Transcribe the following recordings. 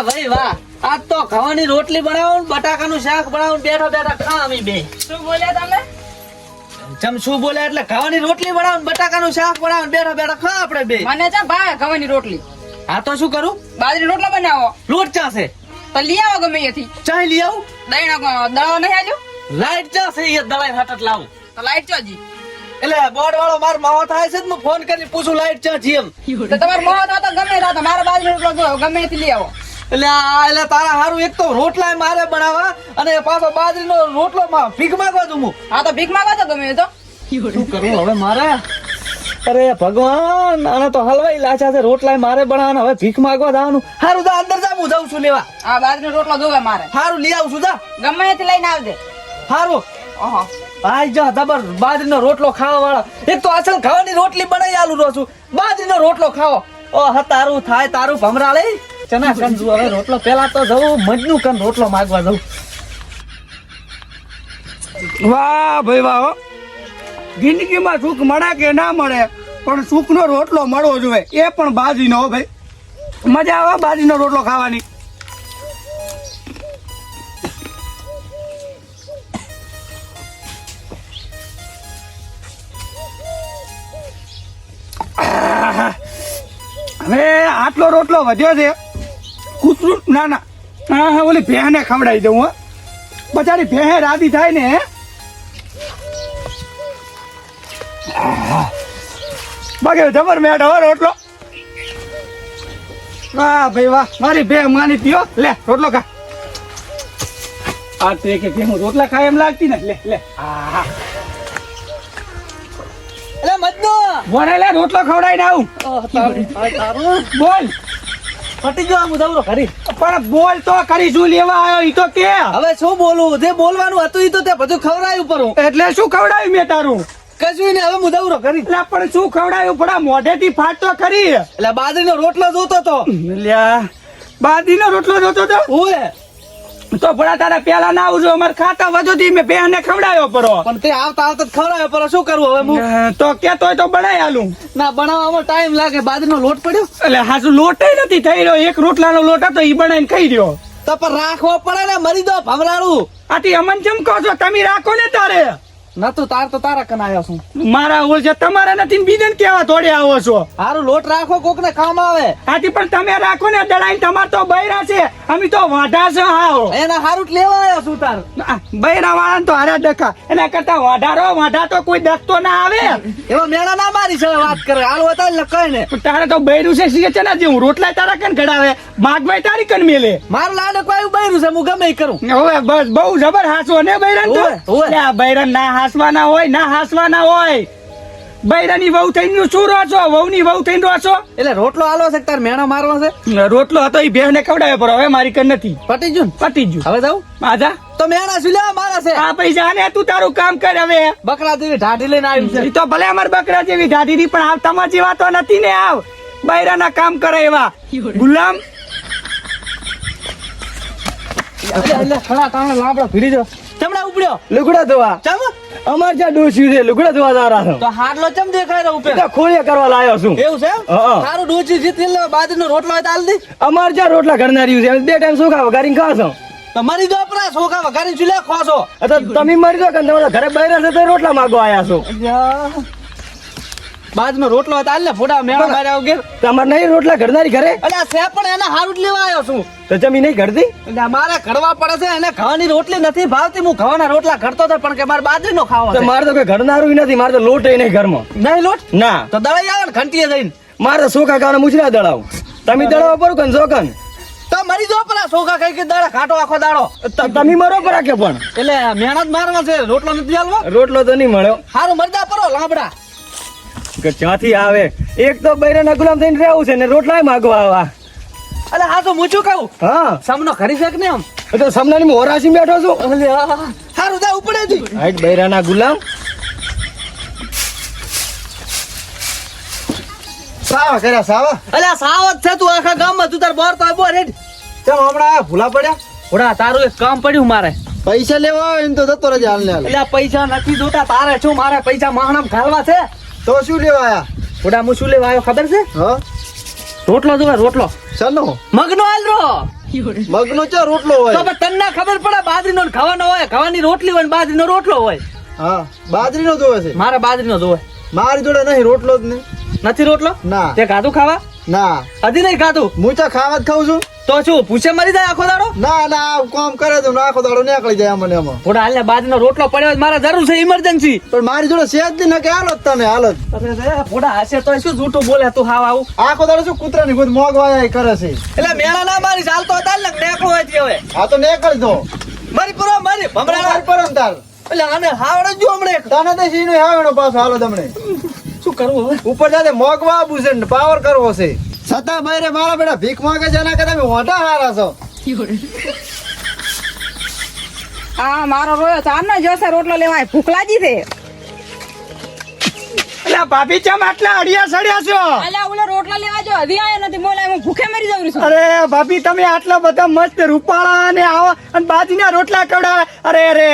વાહ ભાઈ વાહ. આજ તો ખાવાની રોટલી બનાવો ને બટાકાનું શાક બનાવો ને બેઠા બેઠા ખા અમે બે. શું બોલ્યા તમે? ચમ શું બોલ્યા એટલે ખાવાની રોટલી બનાવો ને બટાકાનું શાક બનાવો ને બેઠા બેઠા ખા આપણે બે. મને છે ભાઈ ઘવાની રોટલી. આ તો શું કરું? બાજરી રોટલા બનાવો. લોટ તો લઈ આવો ગમે અહીંથી ચાય લઈ આવું? દહીં દળો નહીં આલ્યો? લાઈટ ચાસે એ દળાઈ હાટટ લાવું. તો લાઈટ જી એટલે બોર્ડ વાળો માર માવો થાય છે હું ફોન કરીને પૂછું લાઈટ ચા છે એમ. તો તમારે તો તો ગમે રાત મારા બાજરી રોટલો ગમે અહીંથી લઈ આવો. એટલે આ એટલે તારા હારું એક તો રોટલા મારે બનાવવા અને પાછો બાજરીનો રોટલો માં ભીખ માંગવા દઉં હું. હા તો ભીખ માંગવા તો ગમે તો. શું કરું હવે મારે? અરે ભગવાન આને તો હલવાઈ લાચા છે રોટલા મારે બનાવવાના હવે ભીખ માંગવા જવાનું. હારું તો અંદર જા હું જાઉં છું લેવા. આ બાજરીનો રોટલો જોવે મારે. હારું લઈ આવું છું જા. ગમે તે લઈને આવજે. હારું. ઓહો. આઈ જા દબર બાજરીનો રોટલો ખાવા વાળા એક તો અસલ ખાવાની રોટલી બનાવી આલું રહું છું. બાજરીનો રોટલો ખાવો. ઓ હા તારું થાય તારું ભમરા લઈ. ચના કંજુ હવે રોટલો પેલા તો જવું, મજનું કન રોટલો માગવા જવું. વાહ ભાઈ વાહ જિંદગીમાં સુખ મળે કે ના મળે, પણ સુખનો રોટલો મળવો જોઈએ. એ પણ બાજરીનો, હો ભાઈ. મજા આવે બાજીનો રોટલો ખાવાની. હવે આટલો રોટલો વધ્યો છે. કૂતરું? ના ના. હા હા ઓલી ભેહને ખવડાવી દઉં હા. બચારી ભેહે રાધી થાય ને બાકી જબર મેટ હવે રોટલો. વાહ ભાઈ વાહ. મારી ભે માની પીઓ. લે રોટલો ખા. આ તે કે હું રોટલા ખાય એમ લાગતી ને. લે લે. આહા. એટલે મજનુ. બોલે લે રોટલો ખવડાવીને આવું. બોલ. ફટી ગયો આમ ઉધાવરો ખરી પણ બોલ તો કરી શું લેવા આવ્યો ઈ તો કે. હવે શું બોલું જે બોલવાનું હતું ઈ તો તે બધું ખવડાયું પરું. એટલે શું ખવડાયું મેં તારું? કશું ને હવે મુદાવરો કરી. એટલે પણ શું ખવડાયું? પડા મોઢેથી ફાટતો ખરી. એટલે બાજરીનો રોટલો જોતો તો. લ્યા બાદીનો રોટલો જોતો તો? ઓય તો ભલા તારા પેલા ના આવજો અમારે ખાતા વધુથી મેં બેને ખવડાવ્યો પરો. પણ તે આવતા આવતા જ ખવડાવે પર શું કરવું હવે હું? તો કેતો તોય તો બનાવી આલું. ના બનાવવામાં ટાઈમ લાગે બાજરીનો લોટ પડ્યો? એટલે હાજુ લોટ નથી થઈ રહ્યો એક રોટલાનો લોટ હતો ઈ બનાવીને ખાઈ રહ્યો. તો પણ રાખવો પડે ને મરી દો ભમરાડું આથી અમન ચમકો છો તમે રાખો ને તારે. નતું તાર તો તારા કન આવ્યો છું. મારા ઓલ છે તમારા નથી બીજન કેવા થોડે આવો છો? હારું લોટ રાખો કોક ને કામ આવે. આથી પણ તમે રાખો ને દડાઈ તમાર તો બૈરા છે અમે તો વાઢા છે હાવ એના હારું લેવા આવ્યો છું તાર. બૈરા વાળા તો હારા ડખા. એના કરતા વાઢારો વાઢા તો કોઈ દખતો ના આવે. એવો મેળા ના મારી છે વાત કરે. હાલ ને કઈ ને. તારે તો બૈરું છે સિંહ છે ને જે હું રોટલા તારા કન ઘડાવે? માગભાઈ તારી કન મેલે? મારું લાડક વાયુ બૈરું છે હું ગમે કરું. હવે બસ બહુ જબર હાસો ને બૈરન તો? બૈરન ના હાસવાના હોય ના હાસવાના હોય. બૈરાની વહુ થઈને શું રહો છો? વહુ ની વહુ થઈને રહો છો? એટલે રોટલો આલો છે તાર મેણો મારવો છે? રોટલો હતો એ બેહ ને ખવડાવે પર હવે મારી કર નથી. પટી જુ પટી જુ હવે જાઉં? આજા તો મેણા શું લેવા મારા છે? આ પૈસા ને તું તારું કામ કર હવે. બકરા જેવી ઢાઢી લઈને આવી છે. તો ભલે અમાર બકરા જેવી ઢાઢી પણ આવ તમાર જેવા તો નથી ને આવ. બૈરાના કામ કરે એવા. ગુલામ. લાબડો ભીડી જો. ચમડા ઉપડ્યો? લુગડા ધોવા. ચમ અમાર જ્યાં ડોસ્યું છે લુગડા ધોવા જવા છો. તો હાડલો ચમ દેખાય રહ્યો ઉપર? ખોળિયા કરવા લાયો છું. એવું છે. સારું ડોચી જીતી લે બાજરીનો રોટલો હોય તો હાલ દે. અમાર જ્યાં રોટલા ઘરનારી છે બે ટાઈમ શું ખાવ ગાડીને ખાશો છો તમારી દો પરા સોખા વઘારી ચૂલે ખોસો તો તમે મરી દો કે તમારા ઘરે બહાર છે તો રોટલા માગવા આયા છો. બાજનો રોટલો હતા એટલે ફોટા ને ફોડા મેળા માર્યા વગર. તમારે નહીં રોટલા ઘરનારી ઘરે? આ છે પણ એને હારું જ લેવા આવ્યો છું. તો જમી નહીં ઘરતી એટલે મારે ઘડવા પડે છે એને ખાવાની રોટલી નથી ભાવતી હું ખાવાના રોટલા ઘડતો હતો પણ કે મારે બાજરીનો ખાવા તો મારે તો કે ઘરનારું નથી મારે તો લોટ નહીં ઘરમાં. નહીં લોટ? ના. તો દળાઈ આવે ને ઘંટીએ જઈને. મારે તો સોખા ખાવાના મુછડા દળાવ. તમે દળાવો પર કન સોકન તો મરી જો પેલા સોખા કઈ કે દાડા ખાટો આખો દાડો. તમે મરો પર કે પણ? એટલે મહેનત મારવા છે રોટલો નથી હાલવો? રોટલો તો નહીં મળ્યો. હારું મરદા પરો લાંબડા. કે ક્યાંથી આવે એક તો બૈરાના ગુલામ થઈને રહેવું છે ને રોટલાય માગવા આવા. અલે આ તો મૂછું કહું? હા. સામનો ખરી શક ને આમ? એટલે સામનાની મોરાસી બેઠો છું. અલે હારું દા ઉપડે દી હાઈટ બૈરાના ગુલામ. સાવા કર્યા સાવા. અલ્યા સાવત છે તું આખા ગામમાં તું તાર બોર તો બોર હેડ તો હમણાં ભૂલા પડ્યા? ઓડા તારું એક કામ પડ્યું મારે. પૈસા લેવા આવે ને તો જતો રહેજે હાલ. ને એટલે પૈસા નથી જોતા તારે શું મારે પૈસા માણમ ઘાલવા છે? તો શું લેવા આયા થોડા હું શું લેવા આવ્યો ખબર છે? હા? રોટલો જોવા રોટલો. ચાલો મગનો હાલ રો મગનો ચા રોટલો હોય? તો તને ખબર પડે બાજરીનો ને ખાવાનો હોય ખાવાની રોટલી હોય ને બાજરીનો રોટલો હોય. હા બાજરીનો જોવે છે. મારે બાજરીનો જ હોય. મારી જોડે નહીં રોટલો જ નહીં. નથી રોટલો? ના. તે ખાધું ખાવા? ના. હજી નહીં ખાધું? હું ચા ખાવા જ ખાઉં છું. તો શું પૂછે મરી જાય આખો દાડો? ના ના કામ કરે તો આખો દાડો નીકળી જાય મને એમાં થોડા હાલ બાજરીનો રોટલો પડ્યો મારે જરૂર છે ઇમરજન્સી પણ મારી જોડે સેજ નહીં નકે હાલો જ તમે હાલો અરે થોડા હશે તો શું જૂઠું બોલે તું હાવ આવું આખો દાડો શું કૂતરાની ગોદ મોગવાયા કરે છે? એટલે મેળા ના મારી ચાલતો હતા ને નેકો હતી હવે. હા તો નીકળી દો. મારી પૂરો મારી ભમરા મારી પર તાર. એટલે આને હાવડે જો હમણે. તને તો સીનો હાવડો પાછો હાલો તમને. શું કરવું હવે? ઉપર જાતે મોગવા છે પાવર કરવો છે. છતાં બૈરે મારા બેટા ભીખ માંગે છે, એના કરતા હોટા હારા છો. હા, મારો રોયો ચાર નો જોશે રોટલો લેવાય ભૂખ લાગી છે. ભાભી ચમ આટલા અડિયા સડ્યા છો? અલ્યા ઓલો રોટલા લેવા જો. હજી આયો નથી. બોલા હું ભૂખે મરી જઉં છું. અરે ભાભી તમે આટલા બધા મસ્ત રૂપાળા અને આવા અને બાજીના રોટલા કવડાવે અરે અરે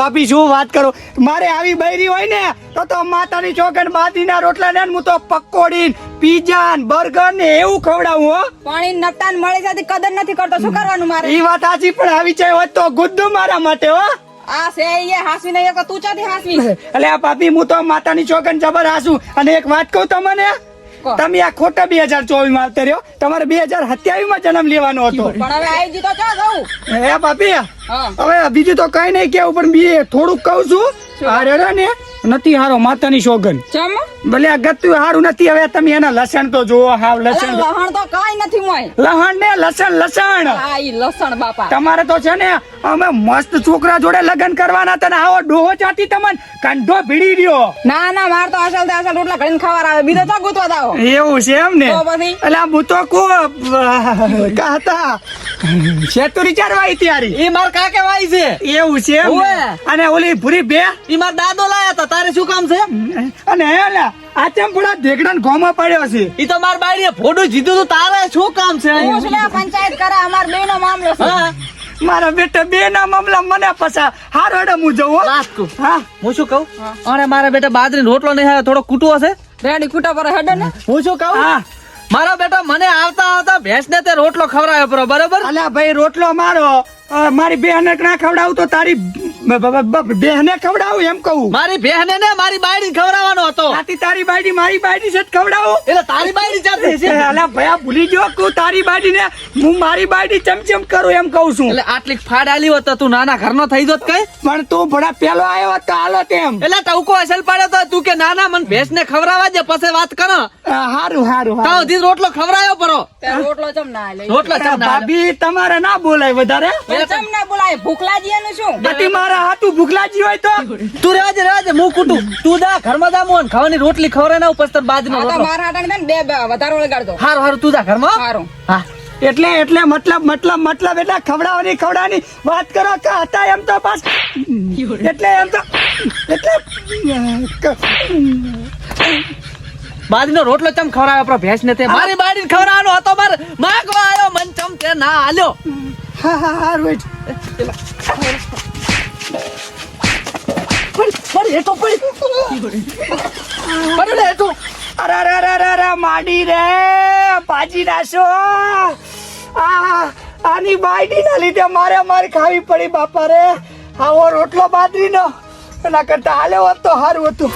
ભાભી શું વાત કરો? મારે આવી બૈરી હોય ને તો તો માતાની ચોકન બાજીના રોટલા ને હું તો પકોડી પીઝા ને બર્ગર ને એવું ખવડાવું હો. પાણી નપટાન મળી જતી કદર નથી કરતો. શું કરવાનું મારે? એ વાત સાચી પણ આવી ચાય હોત તો ગુદ્દુ મારા માટે હો. આ છે એ હાસવી નહીં એક તું ચાથી હાસવી? એટલે આ ભાભી હું તો માતાની ચોકન જબર હાસું. અને એક વાત કહું તમને? તમે આ ખોટા બે હજાર ચોવીસમાં આવતા રહ્યો. તમારે બે હજાર સત્યાવીસમાં જન્મ લેવાનો હતો. પણ હવે આવી જી તો ચા જવું? હે ભાભી હવે બીજું તો કઈ નહીં કેવું પણ બી થોડુંક કહું છું. આ રેડો ને નથી હારો માતાની સોગન ચમ? ભલે આ ગતું હારું નથી હવે તમે એના લસણ તો જુઓ હાવ લસણ લહણ તો કાઈ નથી મોય. લહણ ને લસણ લસણ. ઈ લસણ બાપા. તમારે તો છે ને અમે મસ્ત છોકરા જોડે લગ્ન કરવાના તને આવો ડોહો ચાતી તમને કંઠો ભીડી રહ્યો ના ના માર તો અસલ તે અસલ રોટલા ઘડીને ખાવા આવે. બીજો તો ગોતવા દાવો એવું છે એમ ને? તો પછી? એટલે હું તો કો કાતા. શેતુરી ચાર તૈયારી? એ માર કાકે વાઈ છે. એવું છે એમ ને? ઓવે. અને ઓલી ભૂરી બે? એ દાદો લાયા હતા. તારે શું કામ છે? અને હેલા આ ચંપુડા દેગડાને ઘોમાં પડ્યો છે. ઈ તો માર બાડીએ ફોટો જીધું તું. તારે શું કામ છે? હું શું પંચાયત કરે અમાર બે નો મામલો છે. હા. મારા બેટા બે ના મામલા મને પસા હારો હેડે હું જઉં હો. હા. હું શું કહું? અરે મારા બેટા બાજરી રોટલો નહીં થોડો કૂટવો છે. રેડી કુટા પર હેડે ને. હું શું કહું? હા. મારા બેટા મને આવતા આવતા ભેંસ ને તે રોટલો ખવડાવ્યો બરોબર? અલ્યા ભાઈ રોટલો મારો. મારી બેહને ના ખવડાવું તો તારી બેહને ખવડાવું એમ કહું. મારી બેહને ને મારી બાયડી ખવડાવવાનો હતો. આથી તારી બાયડી મારી બાયડી છે ખવડાવું. એટલે તારી બાયડી જાતે છે. અલા ભયા ભૂલી ગયો તું તારી બાયડી ને હું મારી બાયડી ચમચમ કરું એમ કહું છું. એટલે આટલી ફાડ આલી હોત તું નાના ઘરનો થઈ જોત કઈ? પણ તું ભડા પેલો આવ્યો તો હાલો તેમ. એટલે ટવકો અસલ પાડે તો તું કે નાના મને ભેંસ ને ખવડાવવા દે પછી વાત કરો. હારું હારું તાવ દી રોટલો ખવડાયો પરો. રોટલો ચમ ના લે રોટલો ચમ ના ભાભી તમારે ના બોલાય વધારે. ચમ ના બોલાય? ભૂખ લાગી શું? બટી મારા હાથું ભૂખલાજી હોય તો. તું રહેવા દે રહેવા દે હું કૂટું. તું જા ઘરમાં જા મોન ખાવાની રોટલી ખવડાય ના પછી બાજનો આ મારા હાટાને બે બે વધારે હારું હારું તું જા ઘરમાં. સારું હા. એટલે એટલે મતલબ મતલબ મતલબ એટલે ખવડાવવાની ખવડાવવાની વાત કરો કે હતા એમ તો પાસ. એટલે એમ તો એટલે ક- રોટલો ચમ ખવડાવ્યો આપણો ભેંસ ને તે. મારી બાડી ખવડાવવાનો હતો મારે. માગવા આવ્યો મન ચમ તે ના આલ્યો. હા હા હારું પડી પડી અરે અરે અરે અરે માડી રે પાજી નાશો. આ આની બાયડી ના લીધે મારે મારે ખાવી પડી બાપા રે. આવો રોટલો બાજરીનો એના કરતા હાલે હોત તો સારું હતું.